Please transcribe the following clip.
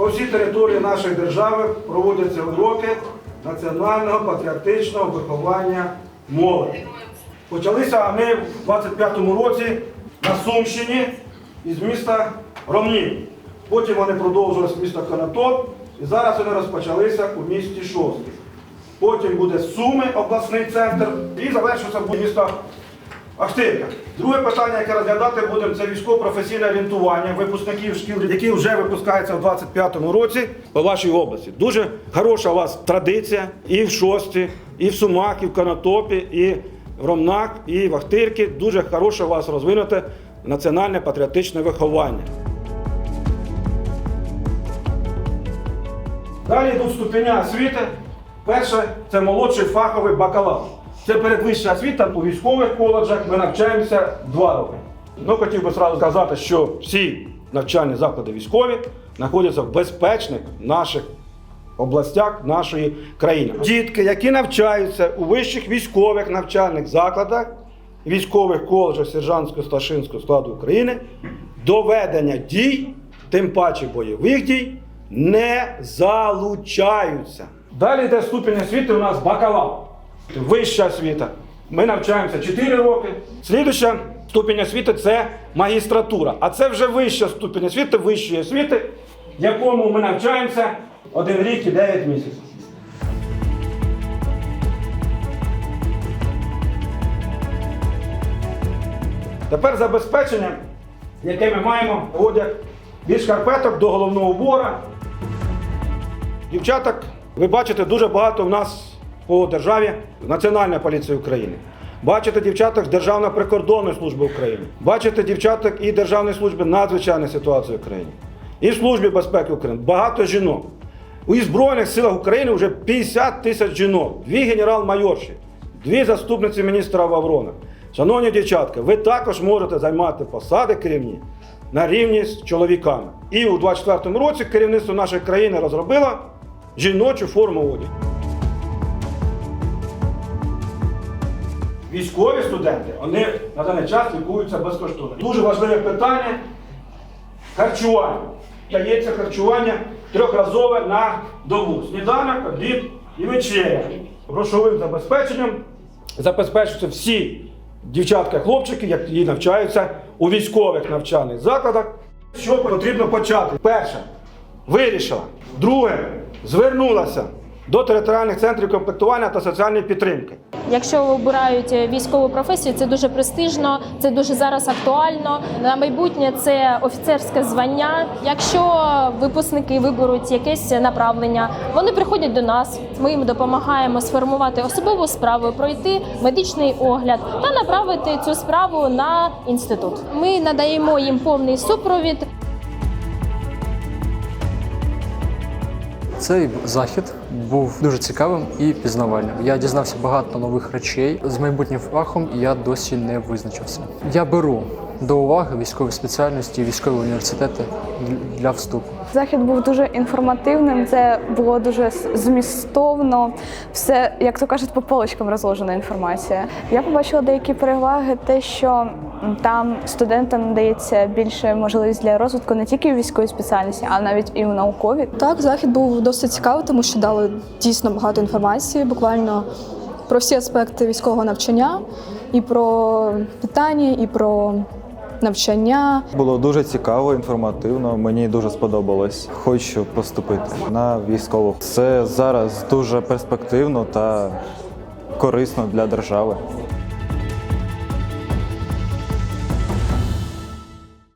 По всій території нашої держави проводяться уроки національного патріотичного виховання молоді. Почалися ми в 25-му році на Сумщині із міста Ромнів. Потім вони продовжилися з міста Конотоп і зараз вони розпочалися у місті Шостки. Потім буде Суми, обласний центр, і завершиться буде місто Ахтирка. Друге питання, яке розглядати будемо, це військово-професійне орієнтування випускників шкіл, які вже випускаються в 25-му році по вашій області. Дуже хороша у вас традиція і в Шості, і в Сумах, і в Конотопі, і в Ромнах, і в Ахтирці. Дуже хороше у вас розвинуте національне патріотичне виховання. Далі йдуть ступеня освіти. Перше це молодший фаховий бакалавр. Це передвища освіта у військових коледжах. Ми навчаємося два роки. Ну, хотів би зразу сказати, що всі навчальні заклади військові знаходяться в безпечних наших областях нашої країни. Дітки, які навчаються у вищих військових навчальних закладах, військових коледжах сержантського старшинського складу України, до ведення дій, тим паче бойових дій, не залучаються. Далі йде ступінь освіти у нас бакалавр. Вища освіта. Ми навчаємося 4 роки. Слідуща ступінь освіти це магістратура. А це вже вища ступінь освіти, вищої освіти, якому ми навчаємося один рік і 9 місяців. Тепер забезпечення, яке ми маємо одяг від шкарпеток до головного убора. Дівчаток, ви бачите, дуже багато в нас по державі Національна поліція України. Бачите дівчаток Державної прикордонної служби України. Бачите дівчаток і Державної служби надзвичайної ситуації України. І в Службі безпеки України. Багато жінок. У Збройних силах України вже 50 тисяч жінок, дві генерал-майорші, дві заступниці міністра Ваврона. Шановні дівчатка, ви також можете займати посади керівні на рівні з чоловіками. І у 24-му році керівництво нашої країни розробило жіночу форму одягу. Військові студенти, вони на даний час лікуються безкоштовно. Дуже важливе питання харчування. Дається харчування трьохразове на добу. Сніданок, обід і вечеря. Грошовим забезпеченням забезпечуються всі дівчатка хлопчики, які навчаються у військових навчальних закладах. Що потрібно почати? Перше, вирішила. Друге, звернулася до територіальних центрів комплектування та соціальної підтримки. Якщо обирають військову професію, це дуже престижно, це дуже зараз актуально. На майбутнє це офіцерське звання. Якщо випускники виберуть якесь направлення, вони приходять до нас. Ми їм допомагаємо сформувати особову справу, пройти медичний огляд та направити цю справу на інститут. Ми надаємо їм повний супровід. Цей захід був дуже цікавим і пізнавальним. Я дізнався багато нових речей з майбутнім фахом. Я досі не визначився. Я беру до уваги військові спеціальності, військові університети для вступу. Захід був дуже інформативним, це було дуже змістовно, все, як то кажуть, по полочкам розложена інформація. Я побачила деякі переваги, те, що там студентам надається більше можливість для розвитку не тільки у військовій спеціальності, а навіть і у науковій. Так, захід був досить цікавий, тому що дали дійсно багато інформації, буквально про всі аспекти військового навчання, і про питання, і про навчання. Було дуже цікаво, інформативно. Мені дуже сподобалось. Хочу поступити на військову. Це зараз дуже перспективно та корисно для держави.